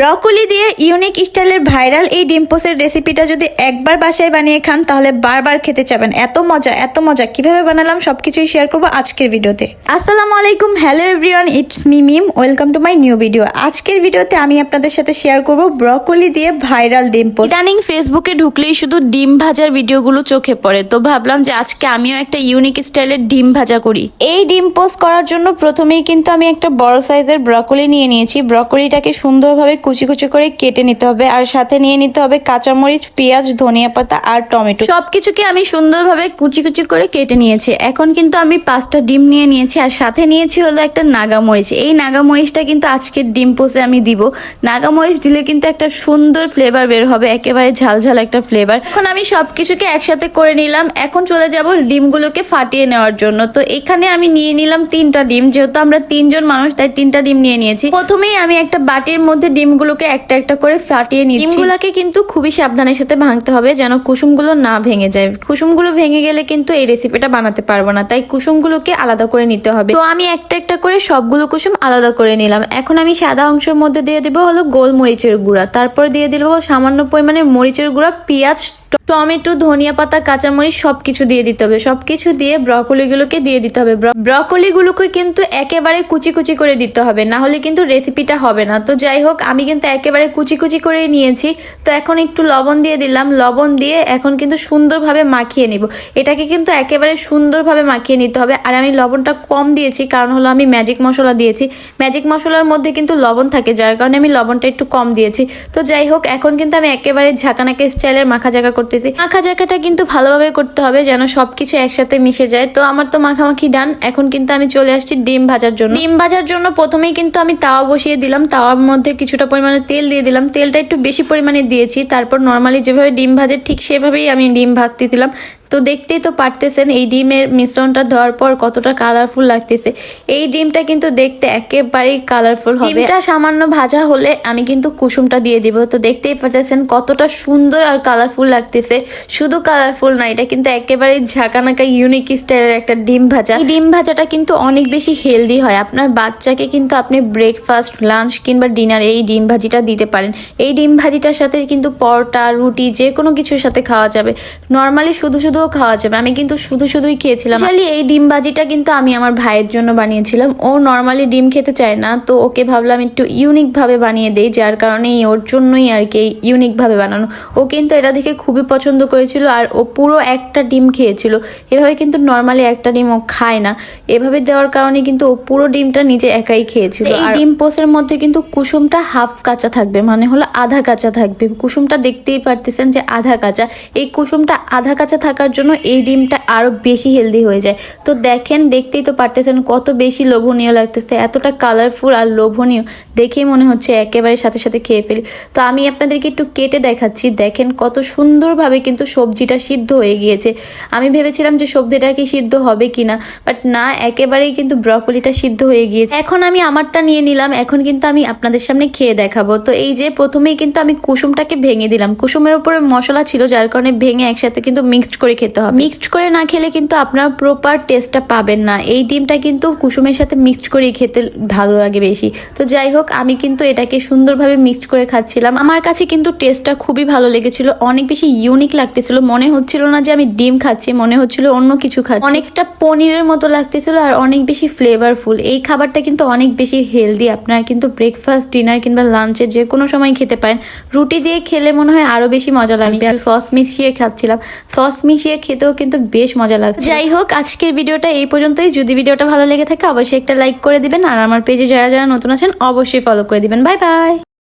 Broccoli দিয়ে unique স্টাইলের viral এই ডিম পোসের রেসিপিটা যদি একবার বাসায় বানিয়ে খান, তাহলে বারবার খেতে চাবেন। এত মজা এত মজা। কীভাবে বানালাম সবকিছুই শেয়ার করব আজকের ভিডিওতে। আসসালামু আলাইকুম। Hello everyone it's me Mim welcome to my new video আজকের ভিডিওতে আমি আপনাদের সাথে শেয়ার করব ব্রকলি দিয়ে ভাইরাল ডিম পোস ইদানিং ফেসবুকে ঢুকলেই শুধু ডিম ভাজার ভিডিওগুলো চোখে পড়ে। তো ভাবলাম যে আজকে আমিও একটা ইউনিক স্টাইলের ডিম ভাজা করি। এই ডিম পোস্ট করার জন্য প্রথমেই কিন্তু আমি একটা বড় সাইজের ব্রকলি নিয়ে নিয়েছি। ব্রকলিটাকে সুন্দরভাবে কুচি কুচি করে কেটে নিতে হবে আর সাথে নিয়ে নিতে হবে কাঁচামরিচ, পেঁয়াজ, ধনিয়া পাতা আর টমেটো। সবকিছুকে আমি সুন্দরভাবে কুচি কুচি করে কেটে নিয়েছি। এখন কিন্তু আমি পাঁচটা ডিম নিয়ে নিয়েছি আর সাথে নিয়েছি হলো একটা নাগামরিচ। এই নাগামরিচটা কিন্তু আজকের ডিম পোসে আমি দিব। নাগামরিচ দিলে কিন্তু একটা সুন্দর ফ্লেভার বের হবে, একেবারে ঝালঝাল একটা ফ্লেভার এখন আমি সবকিছুকে একসাথে করে নিলাম। এখন চলে যাব ডিমগুলোকে ফাটিয়ে নেওয়ার জন্য। তো এখানে আমি নিয়ে নিলাম তিনটা ডিম। যেহেতু আমরা তিনজন মানুষ, তাই তিনটা ডিম নিয়ে নিয়েছি। প্রথমেই আমি একটা বাটির মধ্যে ডিমগুলোকে একটা একটা করে ফাটিয়ে নিচ্ছি। ডিমগুলোকে কিন্তু খুবই সাবধানের সাথে ভাঙতে হবে যেন কুসুমগুলো না ভেঙে যায়। কুসুমগুলো ভেঙে গেলে কিন্তু এই রেসিপিটা বানাতে পারব না, তাই কুসুমগুলোকে আলাদা করে নিতে হবে। তো আমি একটা একটা করে সবগুলো কুসুম আলাদা করে নিলাম। এখন আমি সাদা অংশের মধ্যে দিয়ে দেবো হলো গোলমরিচের গুঁড়া, তারপর দিয়ে দিল সামান্য পরিমাণে মরিচের গুঁড়া, পেঁয়াজ টমেটো, ধনিয়া পাতা, কাঁচামরিচ সবকিছু দিয়ে দিতে হবে। সবকিছু দিয়ে ব্রকলিগুলোকে দিয়ে দিতে হবে। ব্র- ব্রকলিগুলোকে কিন্তু একেবারে কুচি কুচি করে দিতে হবে। না হলে কিন্তু রেসিপিটা হবে না। তো যাই হোক, আমি কিন্তু একেবারে কুচি কুচি করে নিয়েছি। তো এখন একটু লবণ দিয়ে দিলাম। লবণ দিয়ে এখন কিন্তু সুন্দরভাবে মাখিয়ে নিব। এটাকে কিন্তু একেবারে সুন্দরভাবে মাখিয়ে নিতে হবে। আর আমি লবণটা কম দিয়েছি, কারণ হলো আমি ম্যাজিক মশলা দিয়েছি। ম্যাজিক মশলার মধ্যে কিন্তু লবণ থাকে, যার কারণে আমি লবণটা একটু কম দিয়েছি। তো যাই হোক, এখন কিন্তু আমি একেবারে ঝাঁকানাকা স্টাইলের মাখা জায়গা করতেছি। মাখা জায়গাটা কিন্তু ভালোভাবে করতে হবে যেন সবকিছু একসাথে মিশে যায়। তো আমার তো মাখামাখি ডান, এখন কিন্তু আমি চলে আসছি ডিম ভাজার জন্য। ডিম ভাজার জন্য প্রথমেই কিন্তু আমি তাওয়া বসিয়ে দিলাম। তাওয়ার মধ্যে কিছুটা পরিমাণে তেল দিয়ে দিলাম। তেলটা একটু বেশি পরিমাণে দিয়েছি। তারপর নর্মালি যেভাবে ডিম ভাজে ঠিক সেভাবেই আমি ডিম ভাজতে দিলাম। তো দেখতেই তো পারতেছেন এই ডিমের মিশ্রণটা দেওয়ার পর কতটা কালারফুল লাগতেছে। এই ডিমটা কিন্তু দেখতে একেবারেই কালারফুল হবে। ডিমটা সামান্য ভাজা হলে আমি কিন্তু কুসুমটা দিয়ে দিব। তো দেখতেই পারতেছেন কতটা সুন্দর আর কালারফুল লাগতেছে। শুধু কালারফুল না এটা কিন্তু একেবারেই ঝাঁকানাকা ইউনিক স্টাইলের একটা ডিম ভাজা। এই ডিম ভাজাটা কিন্তু অনেক বেশি হেলদি হয়। আপনার বাচ্চাকে কিন্তু আপনি ব্রেকফাস্ট লাঞ্চ কিংবা ডিনার এই ডিম ভাজিটা দিতে পারেন। এই ডিম ভাজিটার সাথে কিন্তু পরোটা রুটি যে কোনো কিছুর সাথে খাওয়া যাবে। নর্মালি শুধু শুধুও খাওয়া যাবে। আমি কিন্তু শুধু শুধুই খেয়েছিলাম। আসলে এই ডিম ভাজিটা কিন্তু আমি আমার ভাইয়ের জন্য বানিয়েছিলাম। ও নর্মালি ডিম খেতে চায় না তো ওকে ভাবলাম একটু ইউনিক ভাবে বানিয়ে দেই যার কারণে ওর জন্যই আর কি ইউনিক ভাবে বানানো। ও কিন্তু এটা দেখে খুবই পছন্দ করেছিল আর ও পুরো একটা ডিম খেয়েছিল। এভাবে কিন্তু নর্মালি একটা ডিম ও খায় না। এভাবে দেওয়ার কারণে কিন্তু ও পুরো ডিমটা নিজে একাই খেয়েছিল। এই ডিম পোসের মধ্যে কিন্তু কুসুমটা হাফ কাঁচা থাকবে মানে হলো আধা কাঁচা থাকবে। কুসুমটা দেখতেই পারতেছেন যে আধা কাঁচা। এই কুসুমটা আধা কাঁচা থাকার জন্য এই ডিমটা আরও বেশি হেলদি হয়ে যায়। তো দেখেন, দেখতেই তো পারতেছেন কত বেশি লোভনীয় লাগতেছে, এতটা কালারফুল আর লোভনীয় দেখেই মনে হচ্ছে একেবারে সাথে সাথে খেয়ে ফেলি। তো আমি আপনাদেরকে একটু কেটে দেখাচ্ছি, দেখেন কত সুন্দরভাবে কিন্তু সবজিটা সিদ্ধ হয়ে গিয়েছে। আমি ভেবেছিলাম যে সবজিটা কি সিদ্ধ হবে কি না বাট না, একেবারেই কিন্তু ব্রকলিটা সিদ্ধ হয়ে গিয়েছে। এখন আমি আমারটা নিয়ে নিলাম, এখন কিন্তু আমি আপনাদের সামনে খেয়ে দেখাবো। তো এই যে প্রথমেই কিন্তু আমি কুসুমটাকে ভেঙে দিলাম। কুসুমের উপরে মশলা ছিল, যার কারণে ভেঙে একসাথে কিন্তু মিক্সড করে খেতে হবে। মিক্সড করে না খেলে কিন্তু আপনার প্রপার টেস্টটা পাবেন না। এই ডিমটা কিন্তু কুসুমের সাথে মিক্সড করে খেতে ভালো লাগে বেশি। তো যাই হোক আমি কিন্তু এটাকে সুন্দরভাবে মিক্সড করে খাচ্ছিলাম। আমার কাছে কিন্তু টেস্টটা খুবই ভালো লেগেছিল। অনেক বেশি ইউনিক লাগতেছিল। মনে হচ্ছিল না যে আমি ডিম খাচ্ছি মনে হচ্ছিল অন্য কিছু খাচ্ছি। অনেকটা পনিরের মতো লাগতেছিল আর অনেক বেশি ফ্লেভারফুল এই খাবারটা কিন্তু অনেক বেশি হেলদি আপনার কিন্তু ব্রেকফাস্ট ডিনার কিংবা লাঞ্চে যে কোনো সময় খেতে পারেন। রুটি দিয়ে খেলে মনে হয় আরও বেশি মজা লাগবে। আর সস মিশিয়ে খাচ্ছিলাম। সস মিশিয়ে খেতেও কিন্তু বেশ মজা লাগছে। যাই হোক, আজকের ভিডিওটা এই পর্যন্তই। যদি ভিডিওটা ভালো লেগে থাকে, অবশ্যই একটা লাইক করে দিবেন। আর আমার পেজে যারা যারা নতুন আছেন, অবশ্যই ফলো করে দিবেন। Bye bye